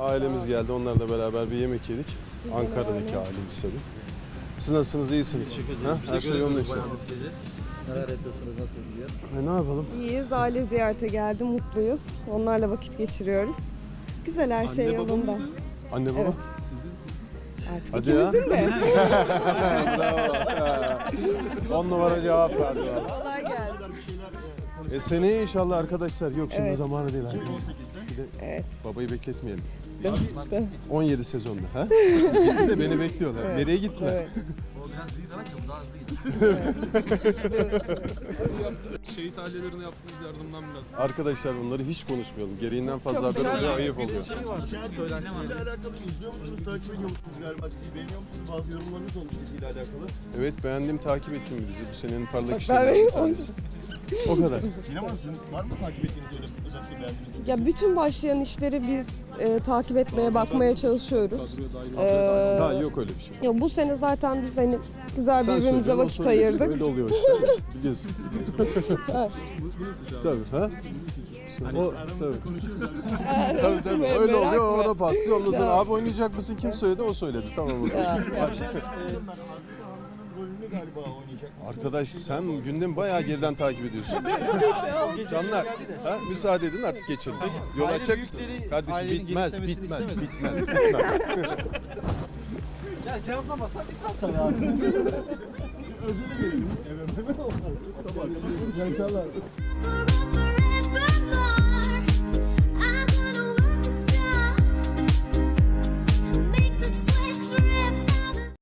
Ailemiz geldi. Onlarla beraber bir yemek yedik. Ankara'daki ailemiz tabii. Siz nasılsınız? İyisiniz? Ha? Her şey yolunda işte. Neler yapıyorsunuz, nasıl gidiyor? E, ne yapalım? İyiyiz, aile ziyarete geldi, mutluyuz. Onlarla vakit geçiriyoruz. Güzel her şey Anne, baba yolunda. mıydı? Anne baba. Evet. Artık Hadi ya. ikimizin de. Bravo. 10 numara cevap verdi. valla. Kolay gelsin. E seneye inşallah arkadaşlar. Yok şimdi Evet. zamanı değil. artık. Bir de Evet. babayı bekletmeyelim. Dı. 17 sezonda. Ha? Bir de beni bekliyorlar. Evet. Nereye gitme? Evet. O biraz büyük ama çok daha hızlı gitti. Şehit ailelerine yaptığınız yardımdan biraz. Arkadaşlar bunları hiç konuşmayalım. Gereğinden fazla haber oluyor, ayıp oluyor. şey var. Diziyle alakalı izliyor musunuz, takip ediyor musunuz galiba? Diziyi beğeniyor musunuz? Bazı yorumlarınız olmuş diziyle alakalı. Evet beğendim, takip ettim bir dizi. Bu senenin parlak işlerinden bir tanesi. O kadar. Sinem Hanım sizin var mı takip ettiğiniz öyle özellikle beğendiğiniz? Ya bütün başlayan işleri biz e, takip etmeye, bakmaya çalışıyoruz. Ee, Ha yok öyle bir şey. yok, bu sene zaten biz hani güzel Sen birbirimize söyle, o vakit söyledi. ayırdık. Öyle oluyor işte. Biliyorsun. tabii ha? O, tabii. tabii tabii. Merak Öyle oluyor. O da paslıyor. Ondan sonra abi oynayacak mısın? Kim söyledi? O söyledi. Tamam o zaman. Ya, ya. Rolünü galiba oynayacak. Arkadaş sen gündem bayağı geriden takip ediyorsun. Canlar, ha, müsaade edin artık geçelim. Yol Aile açacak mısın? büyükleri Kardeşim ailenin bitmez, genişlemesini bitmez, istemedi. bitmez, bitmez. Ya cevaplamasak bitmez tabii abi. Özele gelelim. Evet. Sabah. İyi akşamlar.